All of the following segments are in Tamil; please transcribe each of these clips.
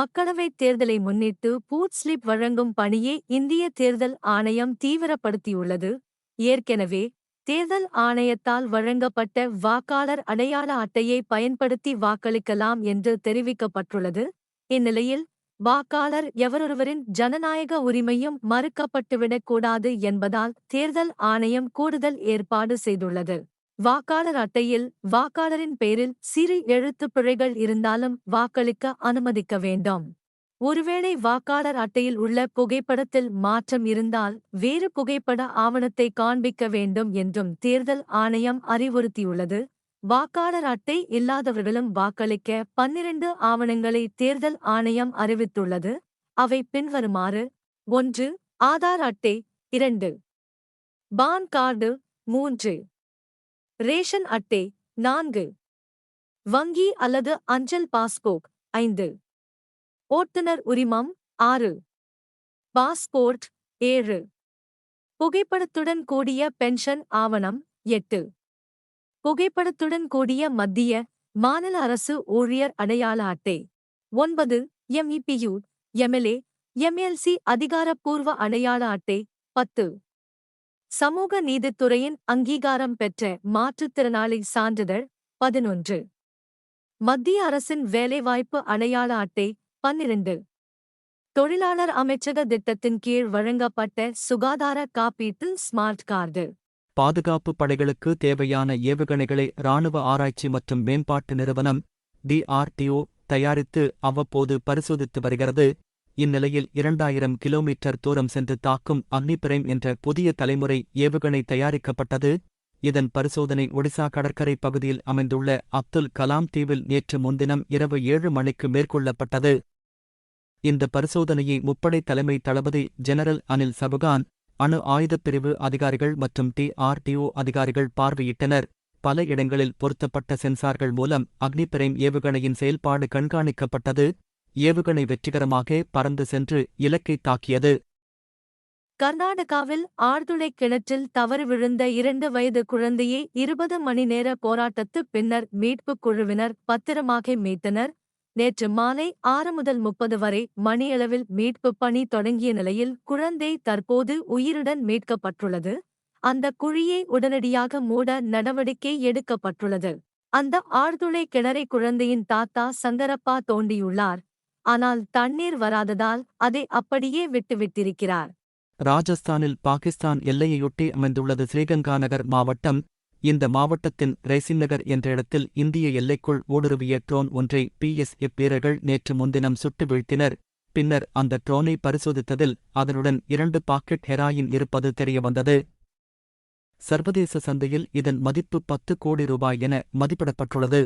மக்களவைத் தேர்தலை முன்னிட்டு பூத் ஸ்லிப் வழங்கும் பணியை இந்திய தேர்தல் ஆணையம் தீவிரப்படுத்தியுள்ளது. ஏற்கெனவே தேர்தல் ஆணையத்தால் வழங்கப்பட்ட வாக்காளர் அடையாள அட்டையை பயன்படுத்தி வாக்களிக்கலாம் என்று தெரிவிக்கப்பட்டுள்ளது. இந்நிலையில் வாக்காளர் எவரொருவரின் ஜனநாயக உரிமையும் மறுக்கப்பட்டுவிடக்கூடாது என்பதால் தேர்தல் ஆணையம் கூடுதல் ஏற்பாடு செய்துள்ளது. வாக்காளர் அட்டையில் வாக்காளரின் பெயரில் சிறு எழுத்துப் பிழைகள் இருந்தாலும் வாக்களிக்க அனுமதிக்க வேண்டும். ஒருவேளை வாக்காளர் அட்டையில் உள்ள புகைப்படத்தில் மாற்றம் இருந்தால் வேறு புகைப்பட ஆவணத்தை காண்பிக்க வேண்டும் என்றும் தேர்தல் ஆணையம் அறிவுறுத்தியுள்ளது. வாக்காளர் அட்டை இல்லாதவர்களும் வாக்களிக்க பன்னிரண்டு ஆவணங்களை தேர்தல் ஆணையம் அறிவித்துள்ளது. அவை பின்வருமாறு ஒன்று ஆதார் அட்டை இரண்டு பான் கார்டு மூன்று ரேஷன் அட்டை நான்கு. வங்கி அல்லது அஞ்சல் பாஸ்போர்ட் ஐந்து. ஓட்டுநர் உரிமம் ஆறு. பாஸ்போர்ட் ஏழு. புகைப்படத்துடன் கூடிய பென்ஷன் ஆவணம் எட்டு. புகைப்படத்துடன் கூடிய மத்திய மாநில அரசு ஊழியர் அடையாள அட்டை ஒன்பது எம்இபியு எம்எல்ஏ எம்எல்சி அதிகாரப்பூர்வ அடையாள அட்டை பத்து. சமூக நீதித்துறையின் அங்கீகாரம் பெற்ற மாற்றுத்திறனாளி சான்றிதழ் பதினொன்று. மத்திய அரசின் வேலைவாய்ப்பு அடையாள அட்டை பன்னிரண்டு. தொழிலாளர் அமைச்சக திட்டத்தின் கீழ் வழங்கப்பட்ட சுகாதார காப்பீட்டு ஸ்மார்ட் கார்டு. பாதுகாப்பு படைகளுக்கு தேவையான ஏவுகணைகளை ராணுவ ஆராய்ச்சி மற்றும் மேம்பாட்டு நிறுவனம் டிஆர்டிஓ தயாரித்து அவ்வப்போது பரிசோதித்து வருகிறது. இந்நிலையில் இரண்டாயிரம் கிலோமீட்டர் தூரம் சென்று தாக்கும் அக்னிபிரைம் என்ற புதிய தலைமுறை ஏவுகணை தயாரிக்கப்பட்டது. இதன் பரிசோதனை ஒடிசா கடற்கரை பகுதியில் அமைந்துள்ள அப்துல் கலாம் தீவில் நேற்று முன்தினம் இரவு ஏழு மணிக்கு மேற்கொள்ளப்பட்டது. இந்த பரிசோதனையை முப்படை தலைமை தளபதி ஜெனரல் அனில் சபுகான் அணு ஆயுதப் பிரிவு அதிகாரிகள் மற்றும் டிஆர்டிஓ அதிகாரிகள் பார்வையிட்டனர். பல இடங்களில் பொருத்தப்பட்ட சென்சார்கள் மூலம் அக்னிபிரைம் ஏவுகணையின் செயல்பாடு கண்காணிக்கப்பட்டது. ஏவுகணை வெற்றிகரமாக பறந்து சென்று இலக்கை தாக்கியது. கர்நாடகாவில் ஆழ்துளை கிணற்றில் தவறு விழுந்த இரண்டு வயது குழந்தையை இருபது மணி நேர போராட்டத்துப் பின்னர் மீட்புக் குழுவினர் பத்திரமாக மீட்டனர். நேற்று மாலை ஆறு முதல் முப்பது வரை மணியளவில் மீட்புப் பணி தொடங்கிய நிலையில் குழந்தை தற்போது உயிருடன் மீட்கப்பட்டுள்ளது. அந்த குழியை உடனடியாக மூட நடவடிக்கை எடுக்கப்பட்டுள்ளது. அந்த ஆழ்துளை கிணறை குழந்தையின் தாத்தா சங்கரப்பா தோண்டியுள்ளார். ஆனால் தண்ணீர் வராததால் அதை அப்படியே விட்டுவிட்டிருக்கிறார் ராஜஸ்தானில் பாகிஸ்தான் எல்லையையொட்டி அமைந்துள்ளது ஸ்ரீகங்காநகர் மாவட்டம். இந்த மாவட்டத்தின் ரைசின்நகர் என்ற இடத்தில் இந்திய எல்லைக்குள் ஊடுருவிய ட்ரோன் ஒன்றை பிஎஸ்எஃப் வீரர்கள் நேற்று முன்தினம் சுட்டு வீழ்த்தினர். பின்னர் அந்த ட்ரோனை பரிசோதித்ததில் அதனுடன் இரண்டு பாக்கெட் ஹெராயின் இருப்பது தெரியவந்தது. சர்வதேச சந்தையில் இதன் மதிப்பு பத்து கோடி ரூபாய் என மதிப்பிடப்பட்டுள்ளது.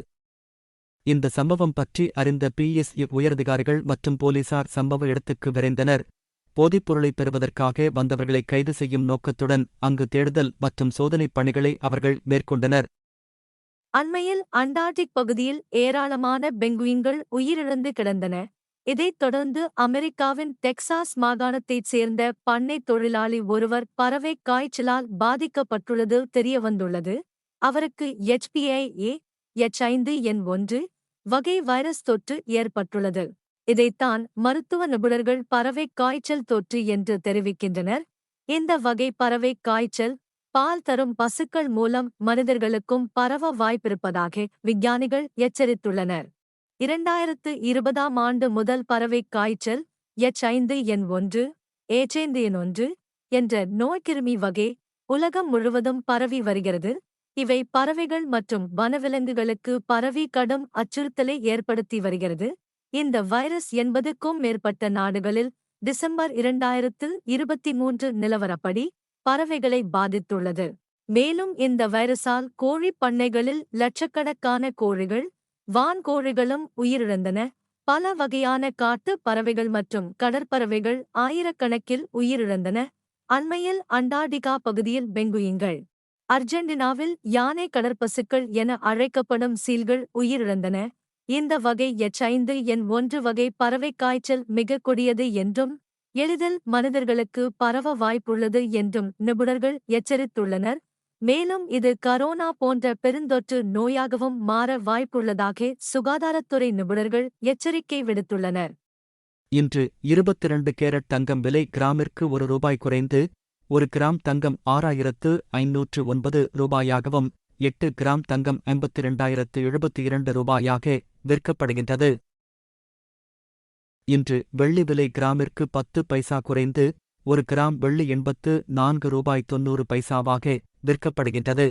இந்த சம்பவம் பற்றி அறிந்த பிஎஸ்இ உயரதிகாரிகள் மற்றும் போலீசார் சம்பவ இடத்துக்கு விரைந்தனர். போதைப்பொருளை பெறுவதற்காக வந்தவர்களை கைது செய்யும் நோக்கத்துடன் அங்கு தேடுதல் மற்றும் சோதனைப் பணிகளை அவர்கள் மேற்கொண்டனர். அண்மையில் அண்டார்டிக் பகுதியில் ஏராளமான பெங்குயின்கள் உயிரிழந்து கிடந்தன. இதைத் தொடர்ந்து அமெரிக்காவின் டெக்சாஸ் மாகாணத்தைச் சேர்ந்த பண்ணை தொழிலாளி ஒருவர் பறவை காய்ச்சலால் பாதிக்கப்பட்டுள்ளது தெரியவந்துள்ளது. அவருக்கு எச்பிஐ ஏ எச் ஐந்து எண் ஒன்று வகை வைரஸ் தொற்று ஏற்பட்டுள்ளது. இதைத்தான் மருத்துவ நிபுணர்கள் பறவை காய்ச்சல் தொற்று என்று தெரிவிக்கின்றனர். இந்த வகை பறவை காய்ச்சல் பால் தரும் பசுக்கள் மூலம் மனிதர்களுக்கும் பரவ வாய்ப்பிருப்பதாக விஞ்ஞானிகள் எச்சரித்துள்ளனர். இரண்டாயிரத்து இருபதாம் ஆண்டு முதல் பறவை காய்ச்சல் எச் ஐந்து எண் ஒன்று ஏச்சைந்து என் ஒன்று என்ற நோய்க்கிருமி வகை உலகம் முழுவதும் பரவி வருகிறது. இவை பறவைகள் மற்றும் வனவிலங்குகளுக்கு பரவி கடும் அச்சுறுத்தலை ஏற்படுத்தி வருகிறது. இந்த வைரஸ் எண்பதுக்கும் மேற்பட்ட நாடுகளில் டிசம்பர் இரண்டாயிரத்து இருபத்தி மூன்று நிலவரப்படி பறவைகளை பாதித்துள்ளது. மேலும் இந்த வைரஸால் கோழிப் பண்ணைகளில் லட்சக்கணக்கான கோழிகள் வான்கோழிகளும் உயிரிழந்தன. பல வகையான காட்டு பறவைகள் மற்றும் கடற்பறவைகள் ஆயிரக்கணக்கில் உயிரிழந்தன. அண்மையில் அண்டார்டிகா பகுதியில் பெங்குயிங்கள் அர்ஜென்டினாவில் யானை கடற்பசுக்கள் என அழைக்கப்படும் சீல்கள் உயிரிழந்தன. இந்த வகை எச் ஐந்து ஒன்று வகை பறவை காய்ச்சல் மிக கொடியது என்றும் எளிதில் மனிதர்களுக்கு பரவ வாய்ப்புள்ளது என்றும் நிபுணர்கள் எச்சரித்துள்ளனர். மேலும் இது கரோனா போன்ற பெருந்தொற்று நோயாகவும் மாற வாய்ப்புள்ளதாக சுகாதாரத்துறை நிபுணர்கள் எச்சரிக்கை விடுத்துள்ளனர். இன்று இருபத்திரண்டு கேரட் தங்கம் விலை கிராமிற்கு ஒரு ரூபாய் குறைந்து ஒரு கிராம் தங்கம் ஆறாயிரத்து ஐநூற்று ஒன்பது ரூபாயாகவும் எட்டு கிராம் தங்கம் ஐம்பத்தி இரண்டாயிரத்து எழுபத்தி இரண்டு ரூபாயாக விற்கப்படுகின்றது. இன்று வெள்ளி விலை கிராமிற்கு பத்து பைசா குறைந்து ஒரு கிராம் வெள்ளி எண்பத்து நான்கு ரூபாய் தொன்னூறு பைசாவாக விற்கப்படுகின்றது.